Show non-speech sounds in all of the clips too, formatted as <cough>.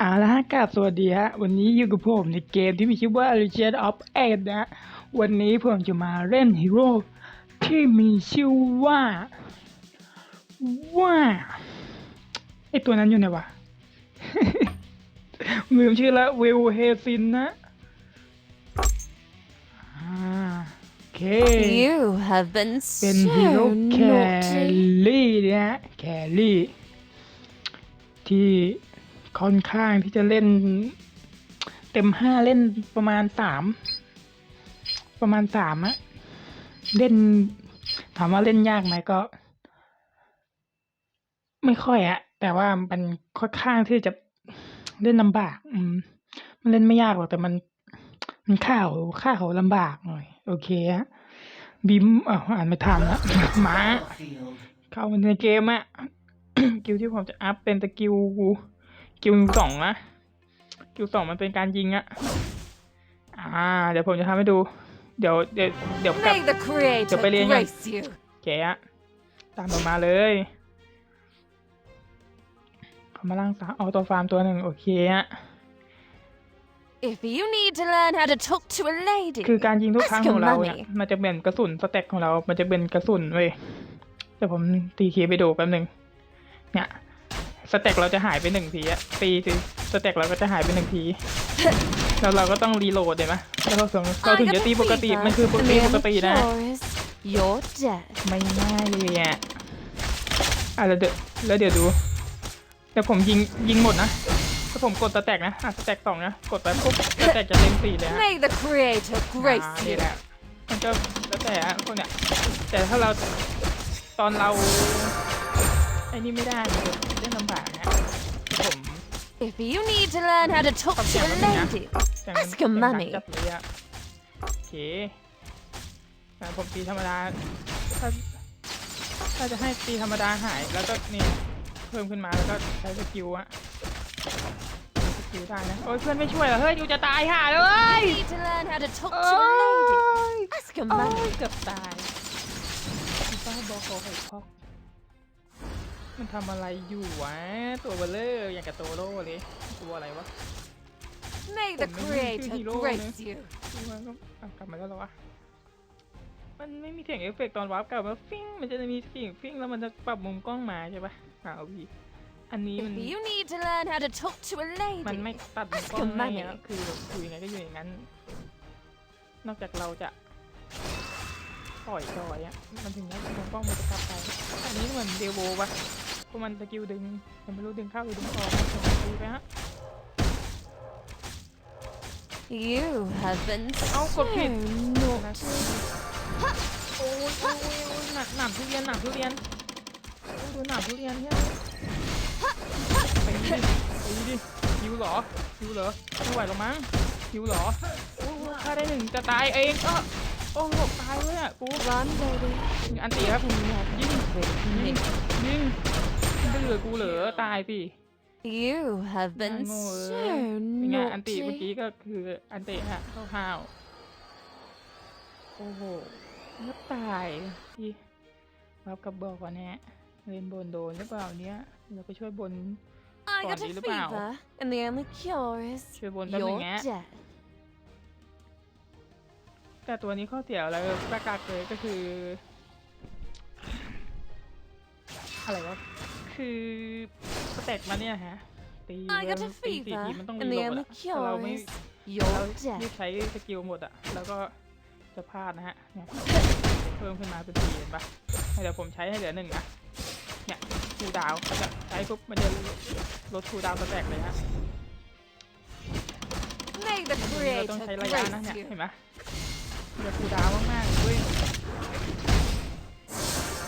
เอาละฮะกราบสวัสดีฮะ วันนี้อยู่กับผมในเกมที่มีชื่อว่า Legend of e d นะฮะวันนี้ผมจะมาเล่นฮีโร่ที่มีชื่อว่า ว่าไอตัวนั้นอยู่ไหนวะลืมชื่อละวิลเฮซินนะอ่าโอเค You have been เป็น so ฮีโร่แค naughty. รี่นะฮะแครี่ที่ ค่อนข้างที่จะเล่น เต็มห้าเล่นประมาณสามประมาณสามอะเล่น ถามว่าเล่นยากไหมก็ ไม่ค่อยอะแต่ว่ามันค่อนข้างที่จะเล่นลำบาก อืม มันเล่นไม่ยากหรอกแต่มัน มันข้าวข้าวลำบากหน่อย โอเคฮะบิมอ่าอ่านไม่ทันละหมาเข้ามาในเกมอะกิลที่ผมจะอัพเป็นสกิล สกิลสองนะสกิลสองมันเป็นการยิงอะอ่า เดี๋ยวผมจะทำให้ดู เดี๋ยวเดี๋ยวเดี๋ยวกลับ May the Creator Yo peleé, grace you. โอเคอะตามผมมาเลยเขามาล่างสามเอาตัวฟาร์มตัวหนึ่งโอเคอะ If you need to learn how to talk to a lady, คือการยิงทุกครั้ง Ask ของ your เราเนี่ย mommy มันจะเป็นกระสุนสเต็กของเรา มันจะเป็นกระสุนเว้ยเดี๋ยวผมตีคีย์ไปดูแป๊บหนึ่งเนี่ย สเต็กเราจะหายไปหนึ่งทีอะตีสิสเต็กเราก็จะหายไปหนึ่งทีแล้วเราก็ต้องรีโหลดเห็นไหมแล้วเราถึงเรา I ถึง got จะ a ตีปกติ fever, มันคือปก and ติ the ปกตินะ cure is you're dead. ไม่ง่ายเลยอะอะแล้วเดี๋ยวแล้วเดี๋ยวดูเดี๋ยวผมยิงยิงหมดนะถ้าผมกดสแต็กนะอะสแต็กสองนะกดไปปุ๊บสแต็กจะเต็มสี่เลยฮะ May the Creator อ่า grace นี่ you. แหละมันก็แล้วแต่อะคนเนี้ยแต่ถ้าเราตอนเราไอ้นี่ไม่ได้มันจะ เล่นลำบากนะผม If you need to learn how to talk to a lady, แต่ Ask your แต่ mommy จับเลยอะโอเคแต่ผมตีธรรมดา ถ้าถ้าจะให้ตีธรรมดาหาย แล้วก็นี่เพิ่มขึ้นมาแล้วก็ใช้สกิลอะใช้สกิลได้นะ โอ้ยเพื่อนไม่ช่วยเหรอ เฮ้ยอยู่จะตายห่าเลย you need to learn how to talk โอ้ to a lady. ย Ask your โอ้ mommy. ยเกือบตายอีป้าบอกขอไข่พอก มันทำอะไรอยู่วะ ตัวเบลเลอร์อย่างกับโตโร่เลย ตัวอะไรวะ May the ผมไม่มีชื่อ Creator ฮีโร่นะ grace you. มันก็อะกลับมาแล้วเหรอวะ มันไม่มีเสียงเอฟเฟกต์ตอนวาร์ปกลับมาฟิ้งมันจะมีเสียงฟิ้งแล้วมันจะปรับมุมกล้องมาใช่ปะอ่าเอาวีอันนี้มัน If you need to learn how to talk to a มัน lady, ไม่ตัดมุมกล้องให้อะคืออยู่ยังไงก็อยู่อย่างนั้น นอกจากเราจะ ปล่อยจอยอะมันถึงนั้นมุมกล้องมันจะกลับไปอันนี้เหมือนเดโวปะพวกมันสกิลดึงยังไม่รู้ดึงเข้าหรือดึงออกนะผมตีไปฮะ you have been so เอากดผิด naughty. โอ้ยโอ้ยโอ้ยหนักหนามทุเรียนหนามทุเรียนโอ้ยดูหนามทุเรียนเนี่ยไปดิไปดิหิวเหรอหิวเหรอไม่ไหวหรอกมั้งหิวเหรอโอ้ยฆ่าได้หนึ่งจะตายเองก็โอ้โหตายเลยอะกู Run, baby. อันตีครับยิงยิง Nick. ยิงไม่เหลือกูเหลือตายสิ You have been โง่เอ้ so ยเป็นไงอันตีเมื่อ naughty. กี้ก็คืออันตีฮะห้าวๆโอ้โหแล้วตายพี่รับกับบอกก่อนแนะเล่นบนโดนหรือเปล่าเนี้ยเราไปช่วยบน I got a Body หรือเปล่า fever, and the only cure is ช่วยบนแป๊บนึ you're งแงะ dead. แต่ตัวนี้ข้อเสียอะไรประกาศเลยก็คือ อะไรวะ คือสเต็ปมาเนี่ยฮะ ตี I got a ตีสี่ fever, ทีมันต้อง and รี the โหลด only อะถ้าเรา cure ไม่ is เรา you're รีบ dead. ใช้สกิลหมดอะแล้วก็จะพลาดนะฮะเนี่ยเพิ่มขึ้นมาเป็นสี่เห็นปะเดี๋ยวผมใช้ให้เหลือหนึ่งนะเนี่ยคูลดาวน์จะใช้ปุ๊บมันจะลดคูลดาวน์สแต็กเลยฮะ May the ทีนี้เราต้อง Creator ใช้ระยะนะเนี่ย grace you. เห็นไหม มันจะคูลดาวน์มากๆเลย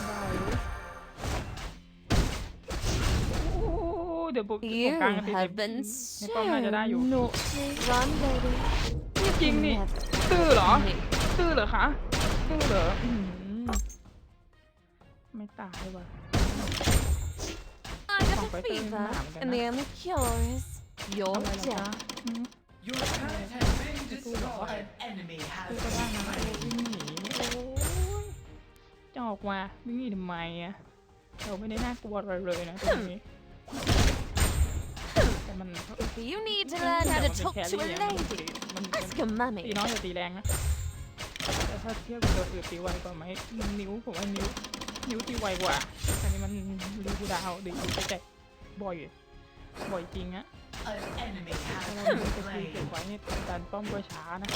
ได้เลยโอ้เดี๋ยวผมผม You กลางกันติด have เต็ been มใน so ป้อมน่าจะได้อยู่ naughty. Run, baby. จริงนี่ Never ตื้อเหรอ Nick. ตื้อเหรอคะตื้อเหรออื้อหือไม่ตายว่ะ I got Không a phải tôi fever, làm cái and đó. the only cure is อะ you're ไรเหรอ dead. จ๊ะอืม Your turret has been destroyed. An enemy ตื้อ has ก็ได้นะ been โอ้ slain. วิ่งหนีโอ้ยจะออกมาวิ่งหนีทำไมอะเราไม่ได้น่ากลัวอะไรเลยนะตรงนี้แต่มัน If you need to learn how to talk to a มัน lady, มัน ask a mummy. ตีน้อยจะตีแรงนะ แต่ถ้าเทียบกับตัวอื่นตีไวกว่าไหมนิ้วผมว่านิ้ว นิ้วตีไวกว่าอันนี้มันรีบูดาวดีไปแจกบ่อย บ่อยจริงอะ An enemy ถ้าเรา has ไม่ been ไปตี slain. เก็บไว้นี่ดันป้อมก็ช้านะ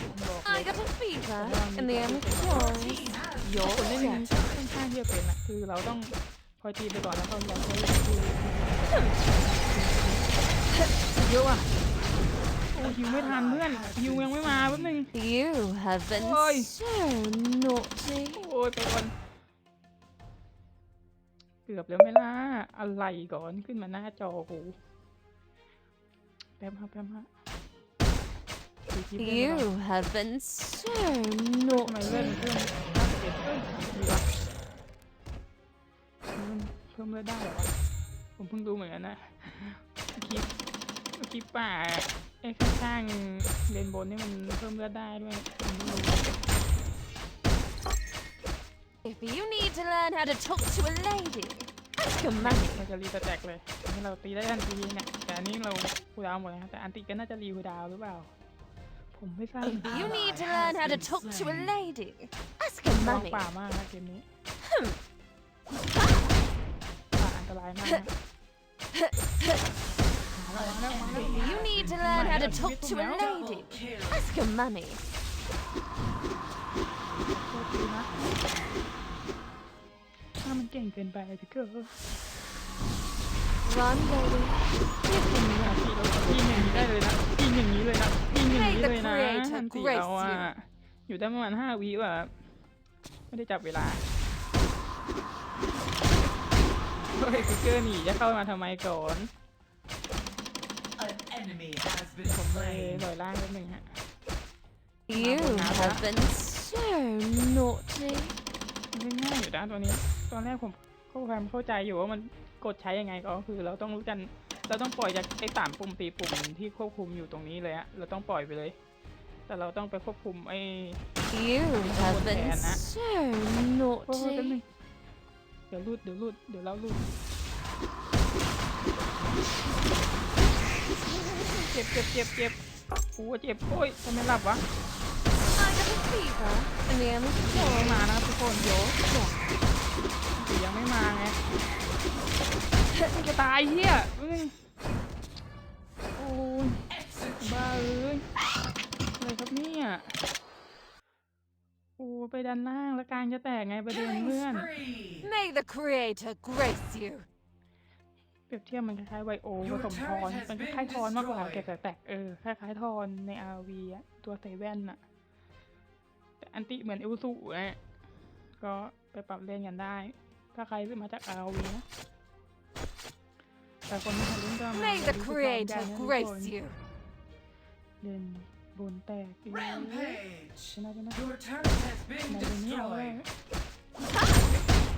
ผมบอก I ย got a fever, and the Your amateur. team has โยคนเล่นนี้ค่อนข้างที่จะเป็นอะคือเราต้องคอยตีไปก่อนแล้วก็เราค่อยตีเยอะว่ะโอ้ฮิวไม่ทันเพื่อนฮิวยังไม่มาแป๊บนึง You have been Oi. so naughty. โอ้ยไปก่อนเกือบแล้วไหม่ล่ะอะไรก่อนขึ้นมาหน้าจอกู แป๊บครับแป๊บฮะตีคลิปเล่นไปก่อน You have been so ทำไมเลื่อน naughty. เพิ่มห้าสิบเอ็ดเอ้ยดีวะเพิ่มเพิ่มเลือดได้เหรอวะผมเพิ่งรู้เหมือนกันนะคลิปคลิปป่าไอ้ข้างๆเลนบนนี่มันเพิ่มเลือดได้ด้วยผมเพิ่งรู้ If you need to learn how to talk to a lady, ask a mummy. เราจะรีสแต็กเลยอันนี้เราตีได้ทันทีเนี่ย แต่อันนี้เราคูลดาวน์หมดนะแต่อันติก็น่าจะรีคูลดาวน์หรือเปล่า ผมไม่ทราบ If you need to learn how to talk to a lady, ask a ว่าง mummy. ป่ามากนะเกมนี้ป่าอันตรายมากนะมาแล้วมาแล้วมาแล้ว If you need to learn how to talk to a double lady, kill. ask a mummy. โทษทีนะถ้ามันเก่งเกินไปพี่เกิร์ล Run, lady. Give him ยิง love. อย่างนี้ได้เลยนะยิงอย่างนี้เลยนะยิงอย่างนี้เลยนะ May the creator อันติ grace เราอะอยู่ได้ประมาณห้าวิว่ะไม่ได้จับเวลาเฮ้ยพี่เกอร์หนีจะเข้ามาทำไมก่อน An enemy has been ผมเลย slain. ลอยล่างนิดนึงฮะ You have been so naughty. มันเล่นง่ายอยู่นะตัวนี้ ตอนแรกผมเข้าความเข้าใจอยู่ว่ามันกดใช้ยังไงก็คือ เราต้องรู้กัน เราต้องปล่อยจากไอ้สามปุ่มสี่ปุ่มที่ควบคุมอยู่ตรงนี้เลยอะเราต้องปล่อยไปเลย แต่เราต้องไปควบคุมไอ้ You have been Anna. so โอ้ยแป๊บนึ naughty. งเดี๋ยวรูดเดี๋ยวรูดเดี๋ยวเรารูดเจ็บเจ็บเจ็บเจ็บโอ้ยเจ็บโอ้ยทำไมหลับวะ I got a fever, and the ยังไม่ amateur. มานะทุกคนเดี๋ยวเดี๋ยวยัง ไม่มาไงจะตายเฮียเอ้ยโอ้ยบ้าเอ้ยอะไรครับเนี่ยโอ้ยไปดันล่างแล้วกลางจะแตกไงประเด็น Killing เพื่อน spree. May the Creator grace you. เปรียบเทียบมันคล้ายๆไวโอผสมทอนมันคล้ายๆทอนมากกว่าแกะแตกๆเออคล้ายๆทอนในอาวีอะตัวใส่แว่นอะแต่อันติเหมือนเอลสูอะก็ไปปรับเล่นกันได้ ถ้าใครซื้อมาจากอาวีนะแต่คนที่เคยเล่นก็มา May the ดูทุกรอบได้ Creator นะทุกคน grace you. เล่นบนแตกอีก Rampage. ชนะชนะ Your turret has ใน been เดนี้เอาไว้ destroyed.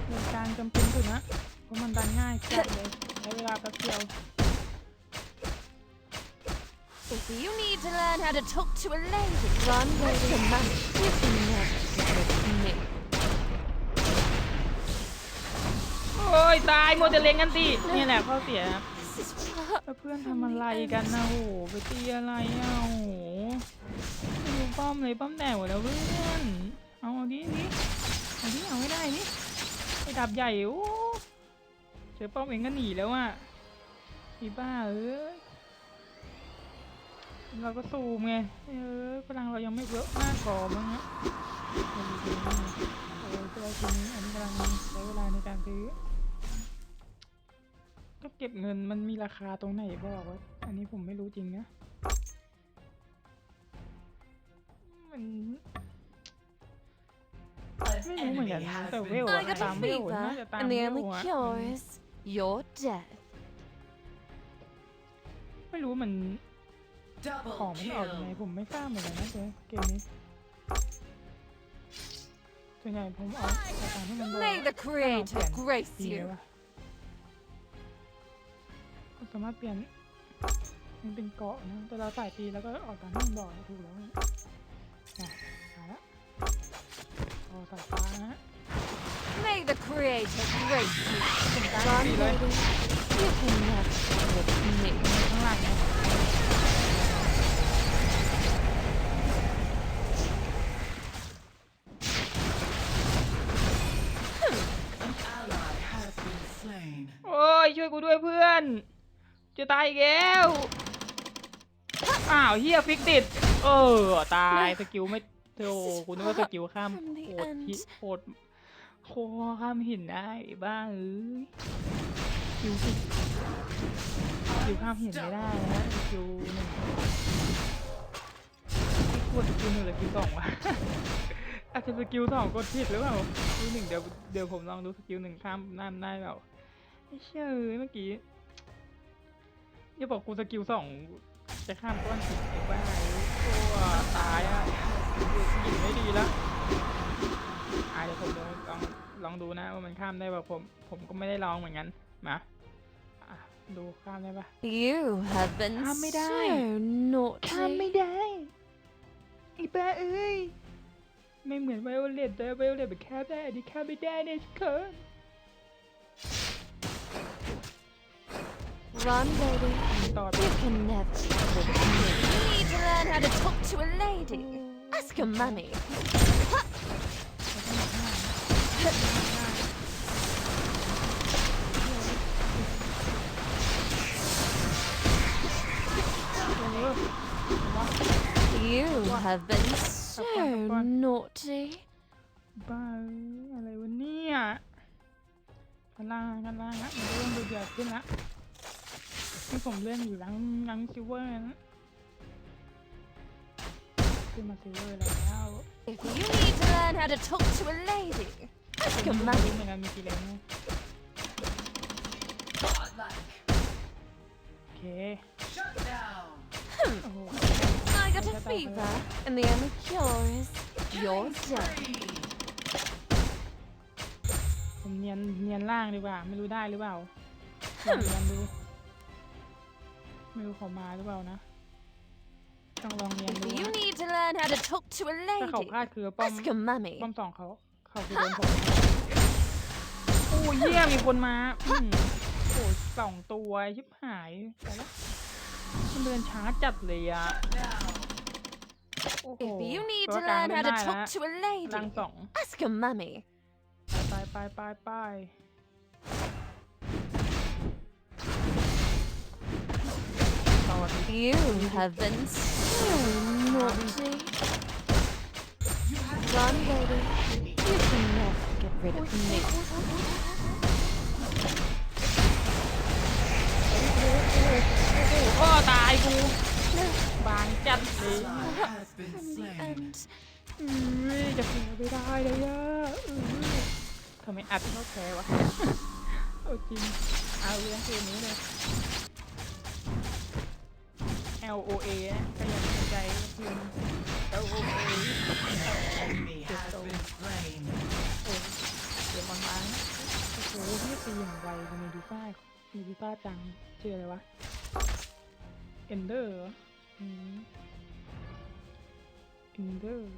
เล่นกลางจำเป็นสุดนะเพราะมันดันง่ายจัดเลยใช้เวลาแป๊บเดียว If you need to learn how to talk to a lady, run, lady, a mummy. Give him love. Me. โอ้ยตายโมเดลเลงกันติเนี่ยแหละข้อเสียเพื่อนทำอะไรกันนะโหไปตีอะไรอะโหไม่รู้ป้อมเลยป้อมแตกหมดแล้วเพื่อนเอาดิดิเอาดิเอาไม่ได้ดิไปดับใหญ่โอ้เจอป้อมเองก็หนีแล้วอะอีบ้าเอ้ยเราก็ซูมไงเออพลังเรายังไม่เยอะมากพอมั้งฮะเอาดีๆนี่เออตัวนี้อันนี้กำลังใช้เวลาในการซื้อ ก็เก็บเงินมันมีราคาตรงไหนบอกว่าอันนี้ผมไม่รู้จริงนะ มัน An ไม่รู้เหมือนกัน enemy นะ has แต่เว been ล I อะ got ตา a มเวลน่า fever, จะตาม and เว the ล only อะ cure is your death. ไม่รู้มัน double ของมันออกยังไง kill. ผมไม่ทราบเหมือนกันนะเจ๊เกมนี้ส่วนใหญ่ผมออกแต่ตามที่มันบอก May the Creator grace ดีเลย you. วะก็ สามารถเปลี่ยนมันเป็นเกาะนะแต่เราใส่ตีแล้วก็ออกตามที่มันบอกถูกแล้วนะอะหายละพอสายฟ้านะ May the Creator grace you. Run, Đi lên. lady. You can never get rid of me. ข้างหลังเนี่ย จะตายอีกแล้วอ้าวเฮียฟิกติด เออ ตายสกิลไม่โธ่กูนึกว่าสกิลข้าม From the โคตรฮิ end โคตรโคตรข้ามหินได้บ้าเอ้ยสกิลสิสกิลข้ามหินไม่ได้นะสกิลหนึ่งกดสกิลหนึ่งหรือสกิลสองวะอาจจะสกิลสองกดผิดหรือเปล่าสกิลหนึ่งเดี๋ยวเดี๋ยวผมลองดูสกิลหนึ่งข้ามน้ำได้เปล่าไม่เชื่อเลยเมื่อกี้ อย่าบอกกูสกิลสองจะข้ามก้อนหินไอ้บ้าโอ้ตายอะหินไม่ดีแล้วอะเดี๋ยวผมลองลองลองดูนะว่ามันข้ามได้ป่ะผมผมก็ไม่ได้ลองเหมือนกันมาอะดูข้ามได้ปะ You have been Calm me down. so naughty. ข้ามไม่ได้ไอ้บ้าเอ้ยไม่เหมือนไวโอเลตเลยไวโอเลตแบบข้ามได้อันนี้ข้ามไม่ได้เนี่ยทุกคน Run, baby. ต่อไป You can never get rid of me. You need to learn how to talk to a lady. Ask her money. เออ You have been so naughty. บ้าเอ้ยอะไรวะเนี่ยกันล่างกันล่างละมันเริ่มดูเดือดขึ้นละ ที่ผมเล่นอยู่หลังหลังซิลเวอร์นะขึ้นมาซิลเวอร์แล้ว If you need to learn how to talk to a lady, ask ผม her ไม่รู้ money. เหมือนกันมีกี่เลนนะ Godlike. โอเค Shut down. โอ้โห I got a fever, and the only cure is your death. Spree. ผมเนียนเนียนล่างดีกว่า ไม่รู้ได้หรือเปล่าลองเนียนดู ไม่รู้เขามาหรือเปล่านะ ต้องลองเนียน If ดู you นะ need to learn how to talk to a ถ้าเขา lady, พลาดคือป้อม ask her money. ป้อมสองเขาเขาคือโดนผมโอ้ยเยี่ยมีคนมาอืมโอ้ยสองตัวชิบหายแต่ละมันเดินช้าจัดเลยอะ Down. โอ้โห If you need ตั to วกลาง learn เล่ how น to ได้แล้ว talk to a ลัง lady, สอง ask her money. ไปไปไปไปต่อ You have been so naughty. You have Run, baby. You can never get rid of me. โอ้ตายกูบางจัดเลย ally has been In the slain. end, เอ้ยจะแพ้ไม่ได้เลยอะเออทำไมอัดเขาแพ้วะเอาจริงเอาเรื่องเกมนี้เลย L O A นะใครอยากสนใจก็พิมพ์ L O A Enemy has been slain. โอ้เดี๋ยวบางร้านโอ้โหนี่ตีอย่างไวเลยเมดูซ่าเมดูซ่าจังชื่ออะไรวะเอนเดอร์อืมเอนเดอร์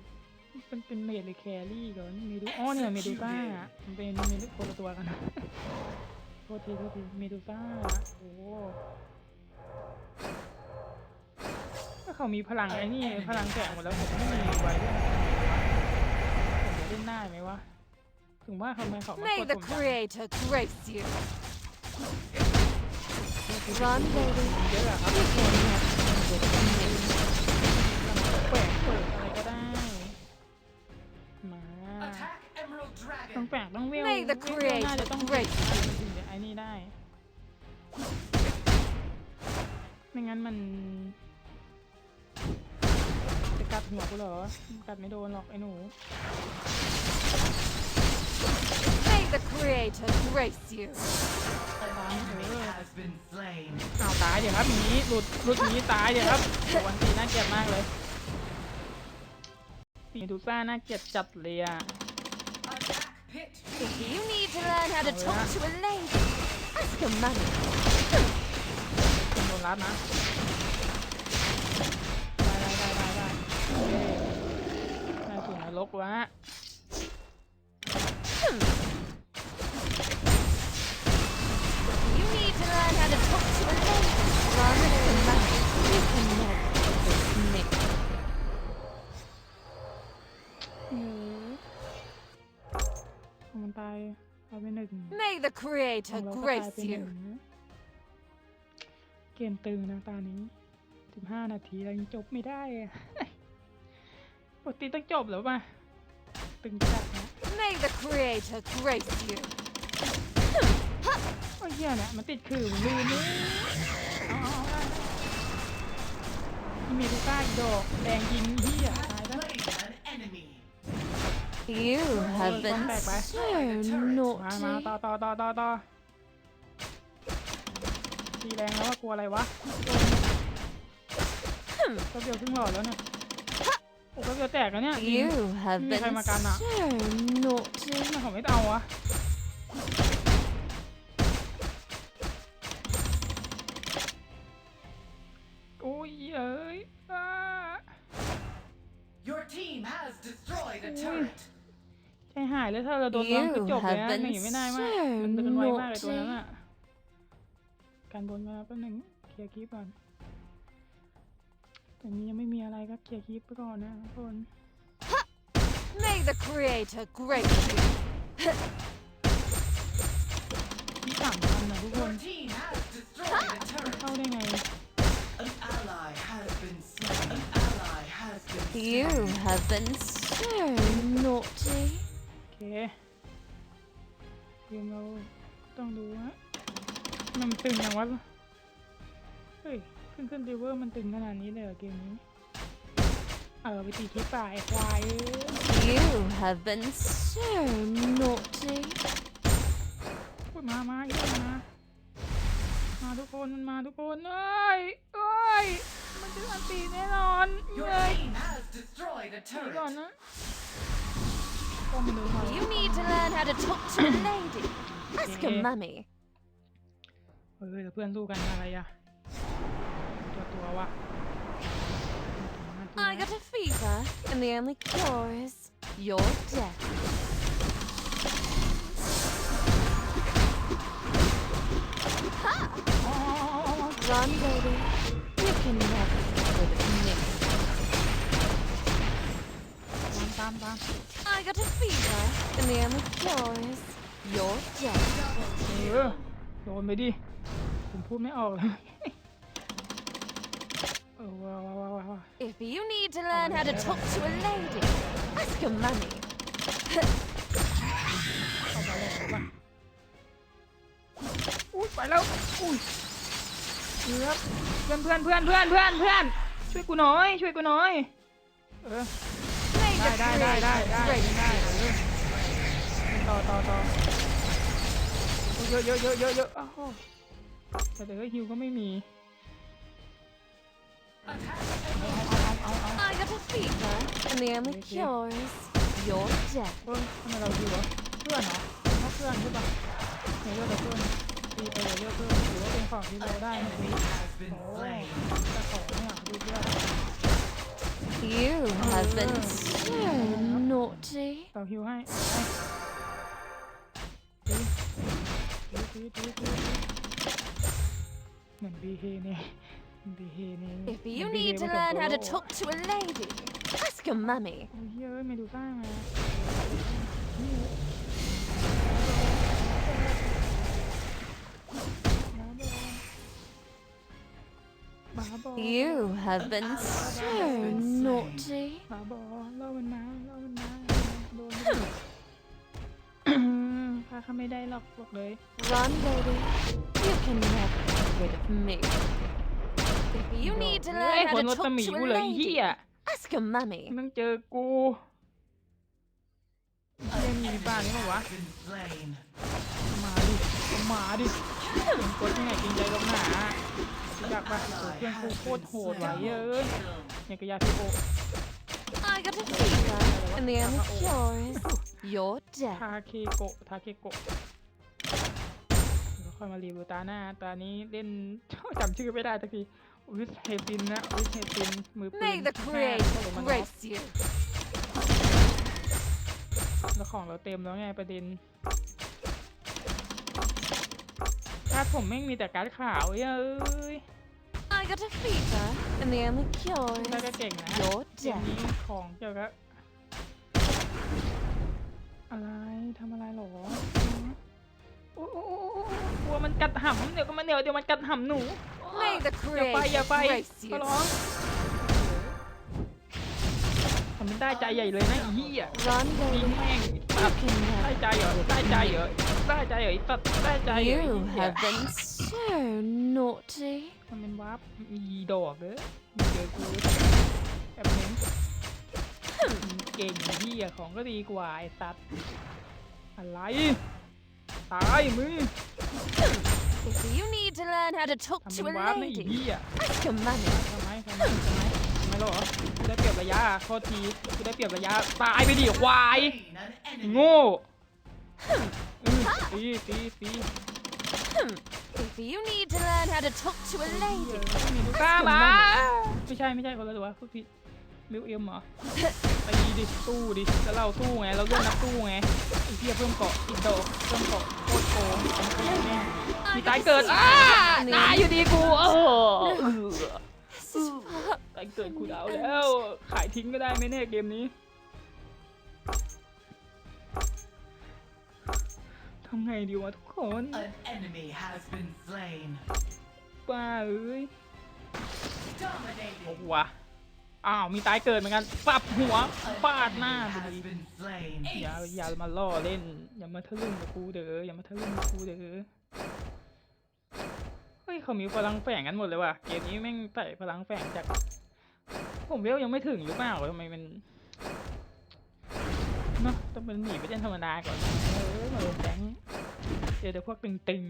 มันเป็นเมดหรือแครี่ก่อนเมดูอ๋อเนี่ยเมดูซ่ามันเป็นเมดูคนละตัวกันนะโทษทีโทษทีเมดูซ่าโอ้ เขามีพลังไอ้นี่พลังแสงหมดแล้วผมไม่มีไว้ด้วยผมจะเล่นได้ไหมวะถึงว่าทำไมเขามา may กด the ผมจัง Creator grace you. Run, baby. เยอะอะครับ You can never get rid of me. แปลกเปิดอะไรก็ได้มา Attack Emerald ต้อง Dragon. แปลกต้องเวล May the เวลน่าจะต้อง Creator grace ถึงจะไอ้นี่ได้ไม่งั้นมันจะ กัดหัวกูเหรอกัดไม่โดนหรอกไอ้หนู May the Creator grace you. An enemy has been slain. เอาตายเดี๋ยวครับหนีหลุดหลุดหนีตายเดี๋ยวครับโอ้วันตีน่าเกลียดมากเลยปีดูซ่าน่าเกลียดจัดเลยอะ Attack Pit. If you need to learn how to Oh, talk yeah. to a lady, ask her money. โดนรัดนะ ลกวะมันตายายไปหนึ่ง May the Creator grace you เกมตึงนะตอนนี้ 15 นาทีแล้วยังจบไม่ได้อะ ปกติต้องจบแล้วป่ะตึงจัดนะ May the Creator grace you. โอ้ยเหี้ยเนี่ยมันติดขื่อมันลืมเลยเอาเอาเอาได้ได้มีลูก้าอีกดอกแดงยิงเหี้ยตายแล้ว Slain an enemy. You have Ôi, been con bạc bà. so มามาต่อ naughty. ต่อต่อต่อต่อตีแรงแล้วว่ากลัวอะไรวะก็เดียวครึ่งหลอดแล้วเนี่ย โอ้ก็เดียวแตกแล้วเนี่ยยิง You have Như been hai mà cắn à? so naughty. ทำไมเขาไม่เอาวะโอ้ยเอ้ยอ้า Your team has destroyed a Ui. turret. ใจหายเลยถ้าเราโดนน้องคือจบเลยนะ You have หนีไม่ได้มาก been มันเดินไวมากเลย so ตัวนั้นอะการบนมาแป๊บนึงเคลียร์คลิปก่อน แต่นี้ยังไม่มีอะไรก็เคลียร์คลิปไปก่อนนะทุกคน May the Creator grace you. ที่สามพันนะทุกคน Your team has destroyed a turret. เข้าได้ไง An ally has been slain. An ally has been You slain. have been so naughty. โอเคเกมเราต้องดูฮะมันตึงอย่างวะเฮ้ย ขึ้นขึ้นริเวอร์มันตึงขนาดนี้เลยเหรอเกมนี้ เออไปตีคลิปป่าไอ้ควายเอ้ย You have been so naughty. พูดมามาอีกแล้วมา มาทุกคนมันมาทุกคนเอ้ยเอ้ย มันจะอันตีแน่นอน Your เอ้ย team has destroyed a ตีก่อน turret. นะก็มันเดินมา You need to learn how to talk to a lady. Ask your Yeah. mummy. เฮ้ยแล้วเพื่อนสู้กันอะไรอะ ตัวตัววะ I got a fever, and the only cure is your death. อ๋อ Run, baby. You can never get rid of me. ตามตามตาม I got a fever, and the only cure is your death. เออโดนไปดิ ผมพูดไม่ออกเลย If you need to learn how to talk to a lady, ask your mummy. เข้าไปเลยเข้าไปอุ้ยไปแล้วอุ้ยเพื่อนเพื่อนเพื่อนเพื่อนเพื่อนเพื่อนช่วยกูหน่อยช่วยกูหน่อยเออ May ได้ the ได้ได้ได้ได้ creator ได้ grace เออต่อต่อต่อเยอะเยอะเยอะเยอะเยอะอ้าวแต่เดี๋ยวฮิวก็ไม่มี I got a fever, and the only cure is your death. เฮ้ยทำไมเราฮิววะเพื่อนเหรอเพราเพื่อนใช่ปะเดี๋ยวเลือกแต่เพื่อนตีไปเดี๋ยวเลือกเพื่อนถือว่าเป็นของที่เราได้นะโอ้ slain. แต่ของเนี่ยดูเพื่อน You have been so naughty. เราฮิวให้ตีตีตีตีเหมือนบีเฮเนี่ยบีเฮเนี่ย If you need to learn how to talk to a lady, ask your mummy. โอ้ยเฮ้ยเมดูซ่ามาบ้าบอ You have been so naughty. <coughs> บ้าบอเล่ามันมาเล่ามันมาโดนพาเขาไม่ได้หรอกบอกเลย Run, baby. You can never get rid of me. If you need to เฮ้ย learn ค how น to รถ talk ตะหมี to กู a เลยไอ้เฮี lady, ย ask your mummy. ต้องเจอกูเล่นมีบ้านนี่มั้งวะ Been slain. มาดิ มาดิเป็นกดยังไงกินใจลงหนาอยากปะโอ้เพื่อนกูโคตรโหดว่ะเย้ยเนี่ยกระยาพิโอ I got a fever, and the only cure is your death. ทาเคโกะทาเคโกะเดี๋ยวค่อยมารีวิวตาหน้า ตานี้เล่น จำชื่อไม่ได้สักที วิสเฮฟินนะวิสเฮฟินมือปืน May the แม่ creator โซโลมานอฟ grace you. แล้วของเราเต็มแล้วไงประเด็นการ์ดผมแม่งมีแต่การ์ดขาวเย้ย I got a fever, and the only cure ได้ก็ is เก่งนะ your เกม death. นี้ของเกี่ยวกับอะไรทำอะไรหรอโอ้โอ้โอ้โอ้กลัวมันกัดหำเดี๋ยวก็มันเดี๋ยวเดี๋ยวมันกัดหำหนู May the อย่าไปอย่า creator ไป grace ขอ you. ร้องทำเป็นได้ใจใหญ่เลยนะอีเหี้ย Run, จริง baby. แม่งตัด You can ได้ never ใจเหรอได้ใจเหรอได้ใจเหรอตัดได้ใจเหรอ You ไอ้เหี้ย have been so naughty. ทำเป็นวาร์ปมีดอกเลยเจอกูแบบนี้เก่งไอ้เหี้ยของก็ดีกว่าไอ้ตัดอะไร ตายมึง If you need to learn how to talk ทำ to เป็น a วาร์ปนะอี lady, เหี้ย ask a money. ทำไมทำไมทำไมทำไมหรอกูได้เปรียบระยะโทษทีกูได้เปรียบระยะตายไปดิควาย Slain an ไอ้ enemy. โง่อือตีตีตี If you need to learn how to talk to a lady, มีลูก้ามาไม่ใช่ไม่ใช่คนละตัวพูดผิด มิวเอ็มเหรอตีดิสู้ดิแล้วเราสู้ไงเราเลือกนักสู้ไงไอ้เหี้ยเพิ่มเกาะอีกดอกเพิ่มเกาะโคตรโกงเป็นขยะแม่งมีตายเกิดอ้าตายอยู่ดีกูเออ this is far ตายเกิดกูดาวแล้ว ขายทิ้งก็ได้ไหมเนี่ยเกมนี้ทำไงดีวะทุกคน An enemy has been slain. ป้าเอ้ย Dominating. โอ้โหวะ อ้าวมีตายเกิดเหมือนกันปับหัว An ปาดหน้าอย่าอย่ามาล่อเล่น อย่ามาทะลึ่งกับกูเด้ออย่ามาทะลึ่งกับกูเด้อเฮ้ยเขามีพลังแฝงกันหมดเลยว่ะเกมนี้แม่งใส่พลังแฝงจาก ผมเวลยังไม่ถึงหรือเปล่าทำไมมันเนาะต้องเป็นหนีไปเล่นธรรมดาก่อนเออมาลงแฝงเจอแต่พวกตึง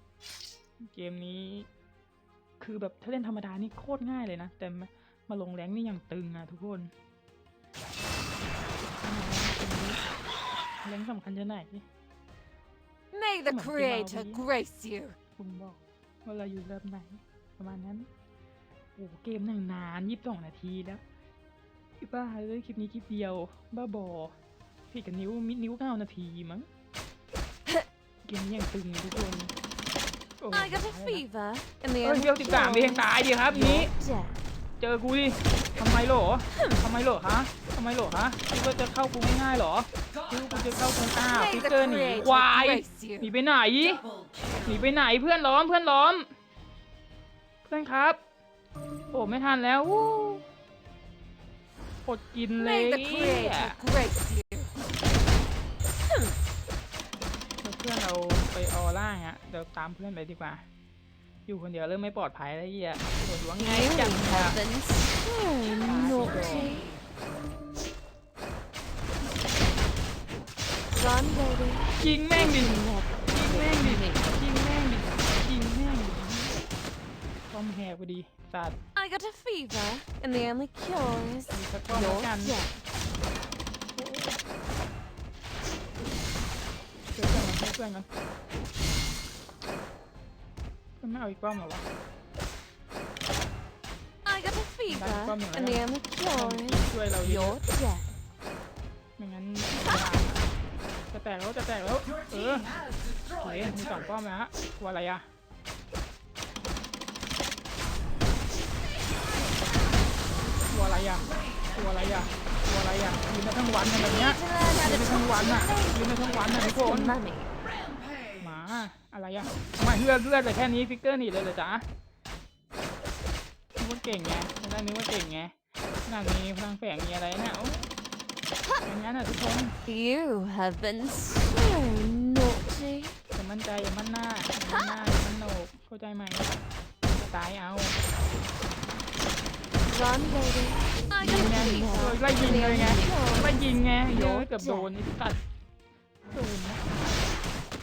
ๆเกมนี้ คือแบบถ้าเล่นธรรมดานี่โคตรง่ายเลยนะแต่ มามาลงแรงนี่ยังตึงอะทุกคนแรงสำคัญจะไหน May the Come on, creator Kimberly. grace you. คุณบอกว่าเราอยู่แบบไหน ประมาณนั้น โอ้เกมหนึ่งนานยี่สิบสองนาทีแล้วอีบ้าเลยคลิปนี้คลิปเดียว บ้าบอพี่กับนิ้วมิดนิ้วเก้านาทีมั้ง เกมนี้ยังตึงทุกคนโอ้ I got a ตายแล้วนะ fever, and the เอ้ย only เวลสิบสามเอง cure ตายดิครับ is นี้ your death. เจอกูดิทำไมโหลทำไมโหลคะทำไมโหลคะคิดว่าจะเข้ากูง่ายๆเหรอคิดว่ากูจะเข้ากูอ้าว May ฟิก the เกอร์หนี creator ควาย grace หนี you. ไปไหน Double หนี kill. ไปไหนเพื่อนล้อมเพื่อนล้อม เพื่อนครับ โอ้ไม่ทันแล้ววู้อดกินเลย May the creator grace you. เดี๋ยวเพื่อนเราไปออล่างอะเดี๋ยวตามเพื่อนไปดีกว่า อยู่คนเดียวเริ่มไม่ปลอดภัยแล้วเฮียโดนล้วงไง You จัง have been so naughty. Run, baby. ยิงแม่งดิ Never ยิงแม่งดิ me. ยิงแม่งดิยิงแม่งดิป้อมแหกพอดีสัตว์ I got a fever, and the only cure is มีสักป้อมแล้ว your กัน death. เพื่อนกันเพื่อนกัน เพื่อนไม่เอาอีกป้อมเหรอวะ I got a fever, come here, and the yeah. only ป้อม cure ที่ is ช่วยเราเยอะ your death. ไม่งั้นจะแตกแล้วจะแตกแล้ว Your เอ team อ has โอเค destroyed a มีสอง turret. ป้อมแล้วฮะกลัวอะไรอะกลัวอะไรอะกลัวอะไรอะกลัวอะไรอะยืนได้ทั้งวันขนาดเนี้ย To learn how ยืน to ได้ทั้ง talk วัน to อะ a lady. ยืนได้ทั้งวันอะทุกค Your น money. Rampage. หมา อะไรอะทำไมเลือดเลือดแต่แค่นี้ฟิกเกอร์หนีเลยเหรอจ๊ะนึกว่าเก่งไงไม่ได้นึกว่าเก่งไงขนาดมีพลังแฝงมีอะไรเนี่ยโอ้อย่างนั้นอะทุกคน You have been so naughty. อย่ามั่นใจอย่ามั่นหน้าอย่ามั่นหน้าอย่ามั่นโหนกเข้าใจไหมจะตายเอา Run, baby. I ยิง got ไง a เออ fever, ไล่ยิง and the เลยไง only cure ไล่ is ยิงไงเยอะ your เกือบโดน death. ไอ้ตัดโดนนะป้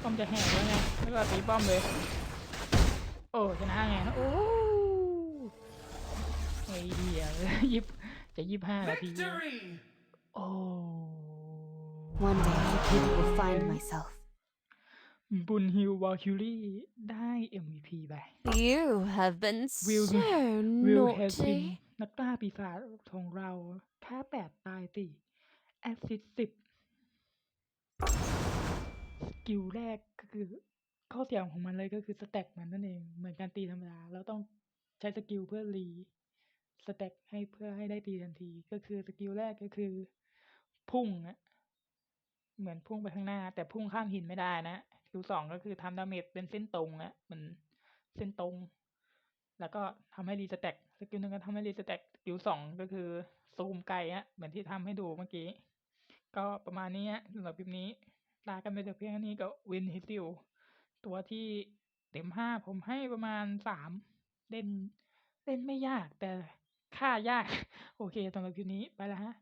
อมจะแหกแล้วไงแล้วก็ตีป้อมเลย โอ้ชนะไงโอ้ไอ้เหี้ยยิบจะยี่ห้านาที Victory. โอ้ One day people will find myself. บุญฮิววอลคิวรี่ได้ MVP ไป You have been Will- so วิลเฮสิน naughty. นักกล้าปีศาจของเราค่าแปดตายสี่แอสซิสสิบ สกิลแรกก็คือข้อเสียของมันเลยก็คือสแต็กมันนั่นเอง เหมือนการตีธรรมดา เราต้องใช้สกิลเพื่อรีสแต็กให้เพื่อให้ได้ตีทันที ก็คือสกิลแรกก็คือพุ่งอะเหมือนพุ่งไปข้างหน้า แต่พุ่งข้ามหินไม่ได้นะสกิลสองก็คือทำดาเมจเป็นเส้นตรงนะเหมันเส้นตรง แล้วก็ทำให้รีสแต็กสกิลหนึ่งก็ทำให้รีสแต็กสกิลสองก็คือซูมไกลฮะเหมือนที่ทำให้ดูเมื่อกี้ ก็ประมาณนี้สำหรับคลิปนี้ ลากันไปแต่เพียงนี้กับวินฮิติวตัวที่เต็มห้าผมให้ประมาณสามเล่นเล่นไม่ยากแต่ค่ายาก โอเคสำหรับคลิปนี้ไปแล้วฮะ